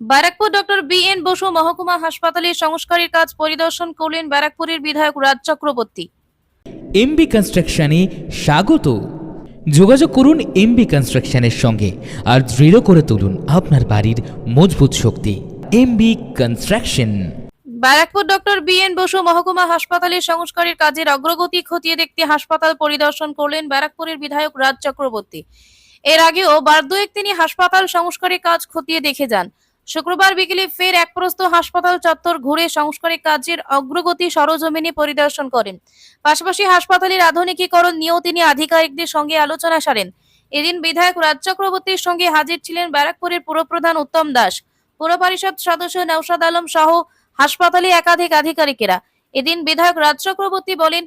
Barrackpore doctor B N Basu মহকুমা হাসপাতালে সংস্কারের কাজ পরিদর্শন করলেন ব্যারাকপুরের বিধায়ক রাজ চক্রবর্তী। এমবি কনস্ট্রাকশনে স্বাগত। যোগাযোগ করুন এমবি কনস্ট্রাকশনের সঙ্গে আর দৃঢ় করে তুলুন আপনার বাড়ির মজবুত শক্তি। MB construction. Barrackpore doctor B N Basu মহকুমা হাসপাতালে সংস্কারের কাজের অগ্রগতি খতিয়ে দেখতে হাসপাতাল পরিদর্শন করলেন ব্যারাকপুরের বিধায়ক রাজ চক্রবর্তী। এর আগেও বার দুয়েক তিনি হাসপাতাল সংস্কারের কাজ খতিয়ে দেখে যান। শুক্রবার বিকেলে ফের এক প্রস্ত হাসপাতাল চত্বর ঘুরে সংস্কারের কাজের অগ্রগতি সরজমিনে পরিদর্শন করেন। পাশাপাশি হাসপাতালের আধুনিকীকরণ নিয়েও তিনি আধিকারিকদের সঙ্গে আলোচনা সারেন। এদিন বিধায়ক রাজ চক্রবর্তীর সঙ্গে হাজির ছিলেন ব্যারাকপুরের পুরপ্রধান উত্তম দাস, পুর পরিষদ সদস্য নৌসাদ আলম সহ হাসপাতালে একাধিক আধিকারিকেরা। এদিন বিধায়ক রাজ চক্রবর্তী বলেন,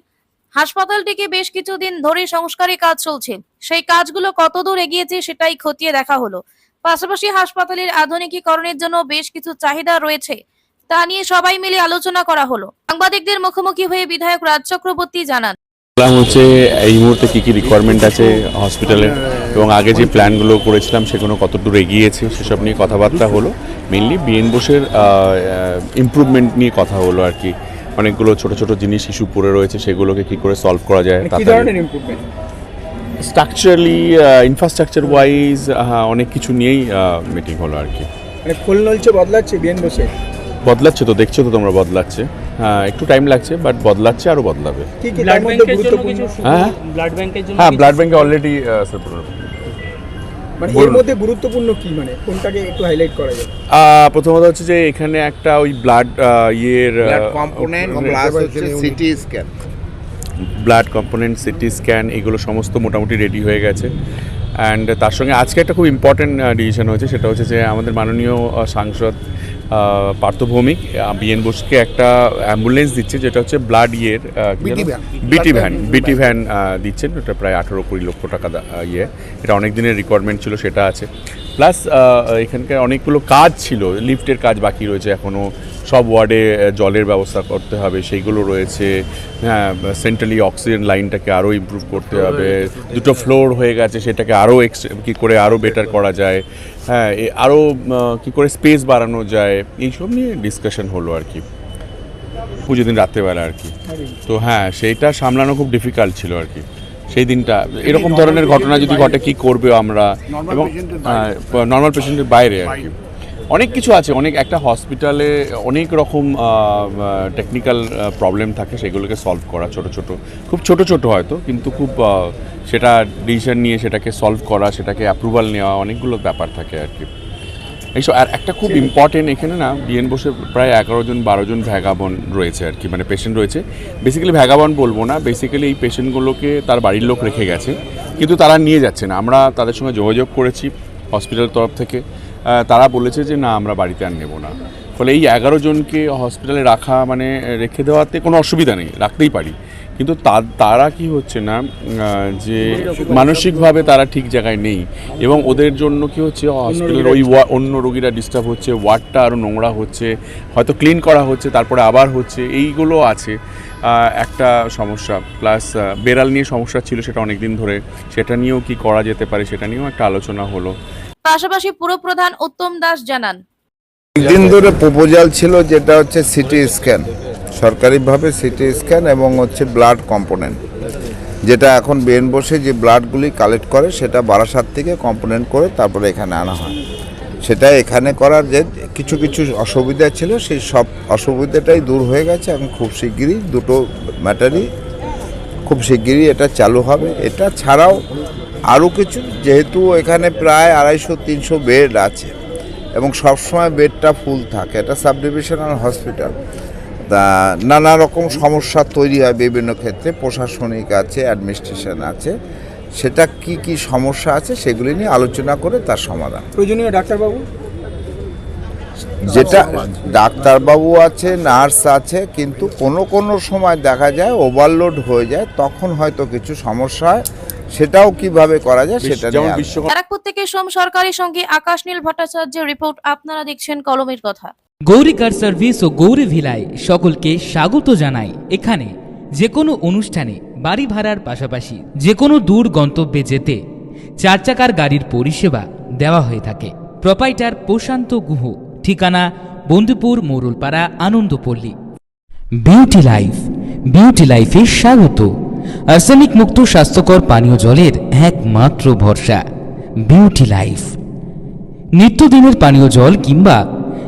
হাসপাতালটিকে বেশ কিছুদিন ধরে সংস্কারের কাজ চলছে। সেই কাজগুলো কতদূর এগিয়েছে সেটাই খতিয়ে দেখা হলো। পাশাপাশি হাসপাতালের আধুনিকীকরণের জন্য বেশ কিছু চাহিদা রয়েছে। তা নিয়ে সবাই মিলে আলোচনা করা হলো। সাংবাদিকদের মুখোমুখি হয়ে বিধায়ক রাজ চক্রবর্তী জানান প্ল্যান হচ্ছে এই মুহূর্তে কী কী রিকোয়ারমেন্ট আছে হসপিটালের এবং আগে যে প্ল্যানগুলো করেছিলাম সেগুলো কতদূর এগিয়েছে সেসব নিয়ে কথাবার্তা হলো। মেনলি বিএন বোসের ইমপ্রুভমেন্ট নিয়ে কথা হলো আর কি। অনেকগুলো ছোট ছোট জিনিস ইস্যু পড়ে রয়েছে সেগুলোকে কি করে সলভ করা যায় মানে কি ধরনের ইমপ্রুভমেন্ট স্ট্রাকচারালি ইনফ্রাস্ট্রাকচার ওয়াইজ অনেক কিছু নিয়েই মিটিং হলো আর কি। মানে ফুল নলছে বদলাচ্ছে বিএন বসে? বদলাচ্ছে তো দেখছ তো তোমরা বদলাচ্ছে। হ্যাঁ একটু টাইম লাগছে বাট বদলাচ্ছে আরও বদলাবে। কি কি তার ব্লাড মধ্যে গুরুত্বপূর্ণ হ্যাঁ ব্লাড ব্যাংকের হ্যাঁ ব্লাড ব্যাঙ্কে অলরেডি মানে এর মধ্যে গুরুত্বপূর্ণ কি মানে কোনটাকে একটু হাইলাইট করা যায়? প্রথমত হচ্ছে যে এখানে একটা ওই ব্লাড ইয়ের কম্পোনেন্ট প্লাস হচ্ছে CT scan blood component CT scan এগুলো সমস্ত মোটামুটি রেডি হয়ে গেছে। অ্যান্ড তার সঙ্গে আজকে একটা খুব ইম্পর্টেন্ট ডিসিশন হয়েছে সেটা হচ্ছে যে আমাদের মাননীয় সাংসদ পার্থভৌমিক বিএন বোসকে একটা অ্যাম্বুলেন্স দিচ্ছে যেটা হচ্ছে ব্লাড ইয়ের। বিটি ভ্যান বিটি ভ্যান দিচ্ছেন ওটা প্রায় আঠেরো কুড়ি লক্ষ টাকা ইয়ে এটা অনেক দিনের রিকোয়ারমেন্ট ছিল সেটা আছে। প্লাস এখানকার অনেকগুলো কাজ ছিল লিফটের কাজ বাকি রয়েছে এখনও সব ওয়ার্ডে জলের ব্যবস্থা করতে হবে সেইগুলো রয়েছে। হ্যাঁ সেন্ট্রালি অক্সিজেন লাইনটাকে আরও ইমপ্রুভ করতে হবে। দুটো ফ্লোর হয়ে গেছে সেটাকে আরও এক্স কী করে আরও বেটার করা যায়। হ্যাঁ আরও কী করে স্পেস বাড়ানো যায় এইসব নিয়ে ডিসকাশন হলো আর কি। পুজো দিন রাত্রেবেলা আর কি। তো হ্যাঁ সেইটা সামলানো খুব ডিফিকাল্ট ছিল আর কি। সেই দিনটা এরকম ধরনের ঘটনা যদি ঘটে কি করবে আমরা? এবং। নর্মাল পেশেন্টের বাইরে আর কি। অনেক কিছু আছে অনেক একটা হসপিটালে অনেক রকম টেকনিক্যাল প্রবলেম থাকে সেগুলোকে সলভ করা ছোট ছোট। খুব ছোট ছোট হয়তো কিন্তু খুব সেটা ডিসিশন নিয়ে সেটাকে সলভ করা সেটাকে অ্যাপ্রুভাল নেওয়া অনেকগুলো ব্যাপার থাকে আর কি। এইসব আর একটা খুব ইম্পর্টেন্ট এখানে না বিএন বসে প্রায় এগারো জন, বারো জন ভ্যাগাবন রয়েছে আর কি মানে পেশেন্ট রয়েছে। বেসিক্যালি ভ্যাগাবন বলব না বেসিক্যালি এই পেশেন্টগুলোকে তার বাড়ির লোক রেখে গেছে, কিন্তু তারা নিয়ে যাচ্ছে না। আমরা তাদের সঙ্গে যোগাযোগ করেছি হসপিটালের তরফ থেকে। তারা বলেছে যে, না, আমরা বাড়িতে আর নেব না। ফলে এই এগারো জনকে হসপিটালে রাখা মানে রেখে দেওয়াতে কোনো অসুবিধা নেই, রাখতেই পারি। কিন্তু তারা কি হচ্ছে না যে মানসিকভাবে তারা ঠিক জায়গায় নেই এবং ওদের জন্য কি হচ্ছে হসপিটালের ওই ওয়া- অন্য রোগীরা ডিস্টার্ব হচ্ছে ওয়ার্ডটা আরও নোংরা হচ্ছে হয়তো ক্লিন করা হচ্ছে তারপরে আবার হচ্ছে এইগুলো আছে। একটা সমস্যা প্লাস বেড়াল নিয়ে সমস্যা ছিল সেটা অনেক দিন ধরে সেটা নিয়েও কি করা যেতে পারে সেটা নিয়েও একটা আলোচনা হলো। পাশাপাশি পুরপ্রধান উত্তম দাস জানান। দিন ধরে প্রপোজাল ছিল যেটা হচ্ছে সিটি স্ক্যান সরকারিভাবে সিটি স্ক্যান এবং হচ্ছে ব্লাড কম্পোনেন্ট। যেটা এখন বেন বসে যে ব্লাডগুলি কালেক্ট করে, সেটা বারাসাত থেকে কম্পোনেন্ট করে তারপরে এখানে আনা হয়। সেটা এখানে করার যে কিছু কিছু অসুবিধা ছিল, সেই সব অসুবিধাটাই দূর হয়ে গেছে। এখন খুব শিগগিরই দুটো ম্যাটারই, খুব শিগগিরই এটা চালু হবে। এটা ছাড়াও আরও কিছু, যেহেতু এখানে প্রায় আড়াইশো, তিনশো বেড আছে এবং সবসময় বেডটা ফুল থাকে। এটা সাব ডিভিশনাল হসপিটাল। তা নানা রকম সমস্যা তৈরি হয় বিভিন্ন ক্ষেত্রে প্রশাসনিক আছে অ্যাডমিনিস্ট্রেশন আছে। সেটা কি কি সমস্যা আছে সেগুলি নিয়ে আলোচনা করে তার সমাধান। প্রয়োজনীয় ডাক্তারবাবু? যেটা ডাক্তারবাবু আছে নার্স আছে কিন্তু কোনো কোনো সময় দেখা যায় ওভারলোড হয়ে যায় তখন হয়তো কিছু সমস্যা হয়। সেটাও কীভাবে করা যায় সেটা ব্যারাকপুর থেকে সোম সরকারের সঙ্গে আকাশ নীল ভট্টাচার্যের রিপোর্ট আপনারা দেখছেন কলমের কথা। গৌরী কার সার্ভিস ও গৌরী ভিলায় সকলকে স্বাগত জানাই। এখানে যে কোনো অনুষ্ঠানে বাড়ি ভাড়ার পাশাপাশি যে কোনো দূর গন্তব্যে যেতে চার চাকার গাড়ির পরিষেবা দেওয়া হয়ে থাকে। প্রোপাইটার প্রশান্ত গুহ, ঠিকানা Bandipur Morulpara, Anandapalli. Beauty life, beauty লাইফে স্বাগত। আর্সেনিক মুক্ত স্বাস্থ্যকর পানীয় জলের একমাত্র ভরসা, বিউটি লাইফ। নিত্যদিনের পানীয় জল কিংবা